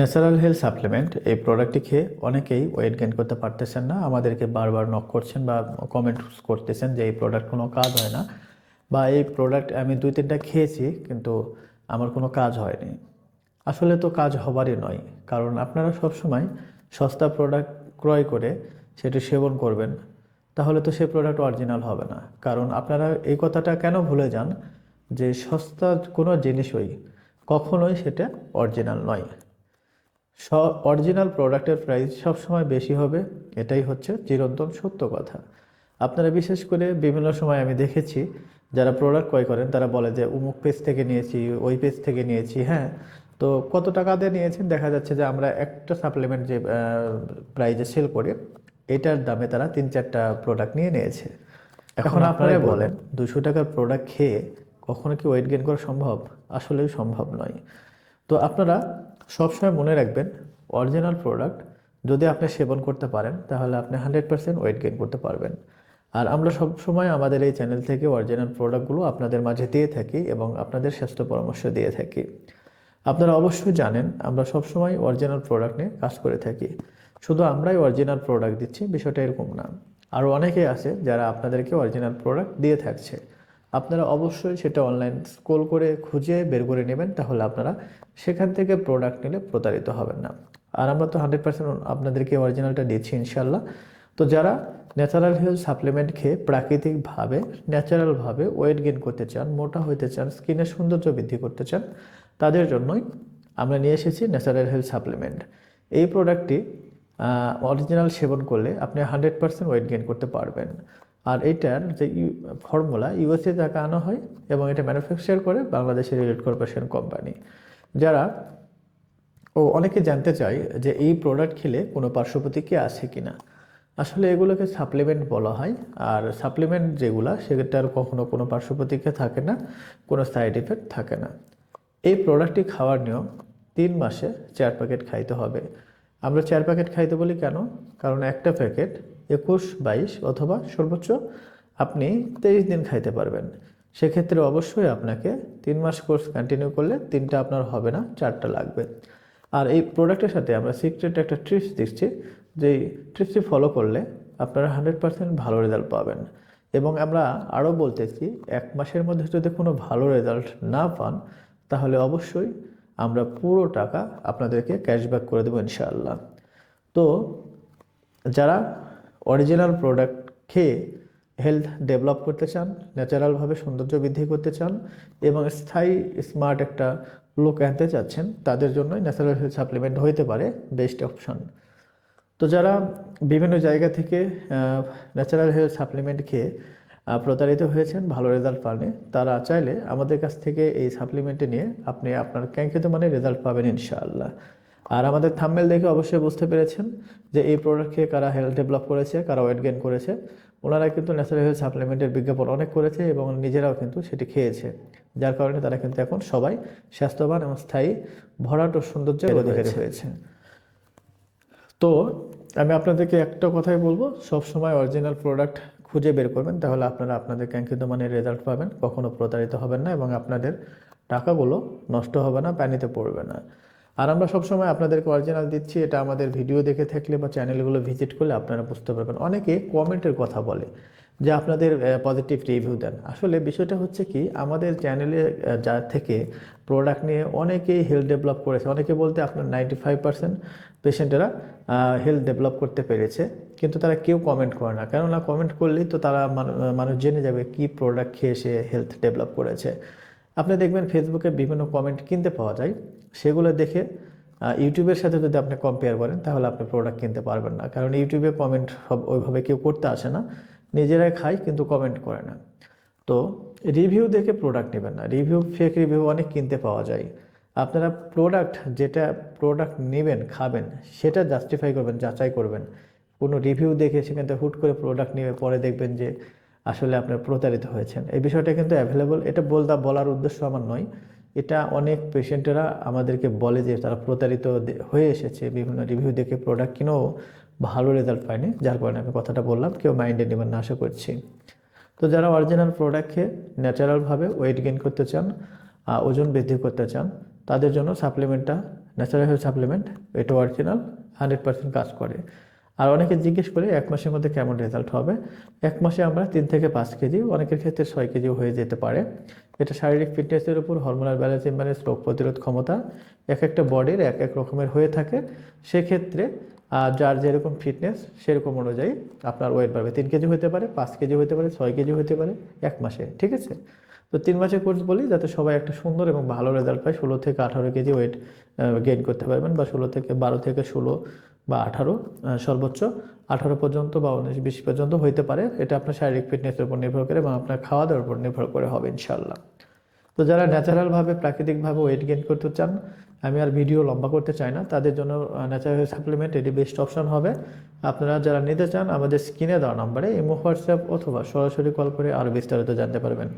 Natural health supplement এই প্রোডাক্টটি খেয়ে অনেকেই ওয়েট গেন করতে পারতেছেন না। আমাদেরকে বারবার নক করছেন বা কমেন্ট করতেছেন যে এই প্রোডাক্ট কোনো কাজ হয় না বা এই প্রোডাক্ট আমি দুই তিনটা খেয়েছি কিন্তু আমার কোনো কাজ হয়নি। আসলে তো কাজ হবারই নয়, কারণ আপনারা সবসময় সস্তা প্রোডাক্ট ক্রয় করে সেটি সেবন করবেন, তাহলে তো সেই প্রোডাক্ট অরিজিনাল হবে না। কারণ আপনারা এই কথাটা কেন ভুলে যান? যে সস্তা কোনো জিনিসই কখনোই সেটা অরিজিনাল নয়। অরিজিনাল প্রোডাক্টের প্রাইস সবসময় বেশি হবে এটাই হচ্ছে চিরন্তন সত্য কথা। আপনারা বিশেষ করে বিভিন্ন সময় আমি দেখেছি যারা প্রোডাক্ট ক্রয় করেন তারা বলে যে উমুক পেজ থেকে নিয়েছি ওই পেজ থেকে নিয়েছি। হ্যাঁ তো কত টাকা দিয়ে নিয়েছেন? দেখা যাচ্ছে যে আমরা একটা সাপ্লিমেন্ট যে প্রাইজে সেল করি এটার দামে তারা তিন চারটা প্রোডাক্ট নিয়ে নিয়েছে। এখন আপনারা বলেন। দুশো টাকার প্রোডাক্ট খেয়ে কখনো কি ওয়েট গেন করা সম্ভব? আসলেই সম্ভব নয়। তো আপনারা সবসময় মনে রাখবেন অরিজিনাল প্রোডাক্ট যদি আপনি সেবন করতে পারেন, তাহলে আপনি হান্ড্রেড পার্সেন্ট ওয়েট গেইন করতে পারবেন। আর আমরা সব সময় আমাদের এই চ্যানেল থেকে অরিজিনাল প্রোডাক্টগুলো আপনাদের মাঝে দিয়ে থাকি এবং আপনাদের স্বাস্থ্য পরামর্শ দিয়ে থাকি। আপনারা অবশ্যই জানেন, আমরা সবসময় অরিজিনাল প্রোডাক্ট নিয়ে কাজ করে থাকি। শুধু আমরাই অরিজিনাল প্রোডাক্ট দিচ্ছি, বিষয়টা এরকম না। আরও অনেকেই আছে যারা আপনাদেরকে অরিজিনাল প্রোডাক্ট দিয়ে থাকছে। আপনারা অবশ্যই সেটা অনলাইন স্ক্রোল করে খুঁজে বের করে নেবেন, তাহলে আপনারা সেখান থেকে প্রোডাক্ট নিলে প্রতারিত হবেন না। আর আমরা তো হান্ড্রেড পার্সেন্ট আপনাদেরকে অরিজিনালটা দিচ্ছি ইনশাল্লাহ তো যারা ন্যাচারাল হেলথ সাপ্লিমেন্ট খেয়ে প্রাকৃতিকভাবে ন্যাচারালভাবে ওয়েট গেইন করতে চান, মোটা হতে চান স্কিনের সৌন্দর্য বৃদ্ধি করতে চান, তাদের জন্যই আমরা নিয়ে এসেছি ন্যাচারাল হেলথ সাপ্লিমেন্ট এই প্রোডাক্টটি অরিজিনাল সেবন করলে আপনি হান্ড্রেড পার্সেন্ট ওয়েট গেইন করতে পারবেন। আর এটার যে ফর্মুলা ইউএসএ থেকে আনা হয় এবং এটা ম্যানুফ্যাকচার করে বাংলাদেশের রিলেট কর্পোরেশন কোম্পানি যারা, ও অনেকে জানতে চায় যে এই প্রোডাক্ট খেলে কোনো পার্শ্ব প্রতিক্রিয়া আছে কি না আসলে এগুলোকে সাপ্লিমেন্ট বলা হয়, আর সাপ্লিমেন্ট যেগুলা, সেটার কখনো কোনো পার্শ্ব থাকে না, কোনো সাইড এফেক্ট থাকে না। এই প্রোডাক্টটি খাওয়ার নিয়ম, তিন মাসে চার প্যাকেট খাইতে হবে। আমরা চার প্যাকেট খাইতে বলি কেন? কারণ একটা প্যাকেট একুশ, বাইশ অথবা সর্বোচ্চ আপনি তেইশ দিন খাইতে পারবেন। সেক্ষেত্রে অবশ্যই আপনাকে তিন মাস কোর্স কন্টিনিউ করলে তিনটা আপনার হবে না, চারটা লাগবে। আর এই প্রোডাক্টের সাথে আমরা সিক্রেট একটা ট্রিপস দিচ্ছি যে ট্রিপসটি ফলো করলে আপনারা হান্ড্রেড পার্সেন্ট ভালো রেজাল্ট পাবেন। এবং আমরা আরও বলতেছি, এক মাসের মধ্যে যদি কোনো ভালো রেজাল্ট না পান, তাহলে অবশ্যই আমরা পুরো টাকা আপনাদেরকে ক্যাশব্যাক করে দেবো ইনশাআল্লাহ। তো যারা অরিজিনাল প্রোডাক্ট খেয়ে হেলথ ডেভেলপ করতে চান ন্যাচারালভাবে সৌন্দর্য বৃদ্ধি করতে চান এবং স্থায়ী স্মার্ট একটা লুক আনতে চাচ্ছেন, তাদের জন্যই ন্যাচারাল হেলথ সাপ্লিমেন্ট হইতে পারে বেস্ট অপশন তো যারা বিভিন্ন জায়গা থেকে ন্যাচারাল হেলথ সাপ্লিমেন্ট খেয়ে প্রতারিত হয়েছেন, ভালো রেজাল্ট পাননি, তারা চাইলে আমাদের কাছ থেকে এই সাপ্লিমেন্টে নিয়ে আপনি আপনার ক্যাঙ্ক্ষিত মানে রেজাল্ট পাবেন ইনশাআল্লাহ। আর আমাদের থাম্বেল দেখে অবশ্যই বুঝতে পেরেছেন যে এই প্রোডাক্ট খেয়ে কারা হেলথ ডেভেলপ করেছে কারা ওয়েট গেইন করেছে। ওনারা কিন্তু ন্যাচারাল হেলথ সাপ্লিমেন্টের বিজ্ঞাপন অনেক করেছে এবং নিজেরাও কিন্তু সেটি খেয়েছে। যার কারণে তারা কিন্তু এখন সবাই স্বাস্থ্যবান এবং স্থায়ী ভরাট ও সৌন্দর্যের অধিকারী হয়েছে। তো আমি আপনাদেরকে একটা কথাই বলব সব সময় অরিজিনাল প্রোডাক্ট খুঁজে বের করবেন তাহলে আপনারা আপনাদের কাঙ্ক্ষিত মানের রেজাল্ট পাবেন কখনো প্রতারিত হবেন না এবং আপনাদের টাকাগুলো নষ্ট হবে না পানিতে পড়বে না। আর আমরা সবসময় আপনাদেরকে অরিজিনাল দিচ্ছি, এটা আমাদের ভিডিও দেখে থাকলে বা চ্যানেলগুলো ভিজিট করলে আপনারা বুঝতে পারবেন। অনেকে কমেন্টের কথা বলে যে আপনাদের পজিটিভ রিভিউ দেন। আসলে বিষয়টা হচ্ছে কি, আমাদের চ্যানেলে যা থেকে প্রোডাক্ট নিয়ে অনেকেই হেলথ ডেভেলপ করেছে। অনেকে বলতে আপনার নাইনটি ফাইভ পার্সেন্ট পেশেন্টেরা হেলথ ডেভেলপ করতে পেরেছে, কিন্তু তারা কেউ কমেন্ট করে না। কেননা কমেন্ট করলেই তো তারা মানুষ জেনে যাবে কি প্রোডাক্ট খেয়ে সে হেলথ ডেভেলপ করেছে। আপনি দেখবেন ফেসবুকে বিভিন্ন কমেন্ট কিনতে পাওয়া যায়। সেগুলো দেখে ইউটিউবের সাথে যদি আপনি কম্পেয়ার করেন, তাহলে আপনি প্রোডাক্ট কিনতে পারবেন না। কারণ ইউটিউবে কমেন্ট সব ওইভাবে কেউ করতে আসে না। নিজেরাই খায়, কিন্তু কমেন্ট করে না। তো রিভিউ দেখে প্রোডাক্ট নেবেন না। রিভিউ ফেক রিভিউ অনেক কিনতে পাওয়া যায়। আপনারা প্রোডাক্ট যেটা প্রোডাক্ট নেবেন, খাবেন, সেটা জাস্টিফাই করবেন, যাচাই করবেন। কোনো রিভিউ দেখে সেখান থেকে হুট করে প্রোডাক্ট নিয়ে পরে দেখবেন যে আসলে আপনার প্রতারিত হয়েছেন। এই বিষয়টা কিন্তু অ্যাভেলেবল এটা বলতা বলার উদ্দেশ্য আমার নয়। এটা অনেক পেশেন্টেরা আমাদেরকে বলে যে তারা প্রতারিত হয়ে এসেছে। বিভিন্ন রিভিউ দেখে প্রোডাক্ট কিনেও ভালো রেজাল্ট পায়নি। যার কারণে আমি কথাটা বললাম, কেউ মাইন্ডে নেবেন না, আশা করছি। তো যারা অরিজিনাল প্রোডাক্ট ন্যাচারালভাবে ওয়েট গেইন করতে চান ওজন বৃদ্ধি করতে চান, তাদের জন্য সাপ্লিমেন্টটা ন্যাচারাল হেলথ সাপ্লিমেন্ট এটা অরিজিনাল হান্ড্রেড পার্সেন্ট কাজ করে। আর অনেকে জিজ্ঞেস করে, এক মাসের মধ্যে কেমন রেজাল্ট হবে? এক মাসে আমরা তিন থেকে পাঁচ কেজি, অনেকের ক্ষেত্রে ছয় কেজিও হয়ে যেতে পারে। এটা শারীরিক ফিটনেসের উপর হরমোনাল ব্যালেন্স ইম্যানেন্স রোগ প্রতিরোধ ক্ষমতা এক একটা বডির এক এক রকমের হয়ে থাকে। সেক্ষেত্রে যার যেরকম ফিটনেস সেরকম অনুযায়ী আপনার ওয়েট বাড়বে। তিন কেজি হতে পারে, পাঁচ কেজি হতে পারে, ছয় কেজি হতে পারে, এক মাসে, ঠিক আছে? তো তিন মাসের কোর্স বলি, যাতে সবাই একটা সুন্দর এবং ভালো রেজাল্ট পায়, ষোলো থেকে আঠারো কেজি ওয়েট গেইন করতে পারবেন বা ষোলো থেকে বারো থেকে ষোলো বা আঠারো সর্বোচ্চ আঠারো পর্যন্ত বা উনিশ, বিশ পর্যন্ত হইতে পারে। এটা আপনার শারীরিক ফিটনেসের উপর নির্ভর করে এবং আপনার খাওয়া দাওয়ার উপর নির্ভর করে হবে ইনশাল্লাহ তো যারা ন্যাচারালভাবে, প্রাকৃতিকভাবে ওয়েট গেইন করতে চান, আমি আর ভিডিও লম্বা করতে চাই না। তাদের জন্য ন্যাচারাল সাপ্লিমেন্ট এটি বেস্ট অপশন হবে। আপনারা যারা নিতে চান, আমাদের স্ক্রিনে দেওয়া নাম্বারে ইমো, হোয়াটসঅ্যাপ অথবা সরাসরি কল করে আরও বিস্তারিত জানতে পারবেন।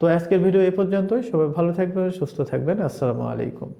তো আজকের ভিডিও এই পর্যন্তই। সবাই ভালো থাকবেন, সুস্থ থাকবেন। আসসালামু আলাইকুম।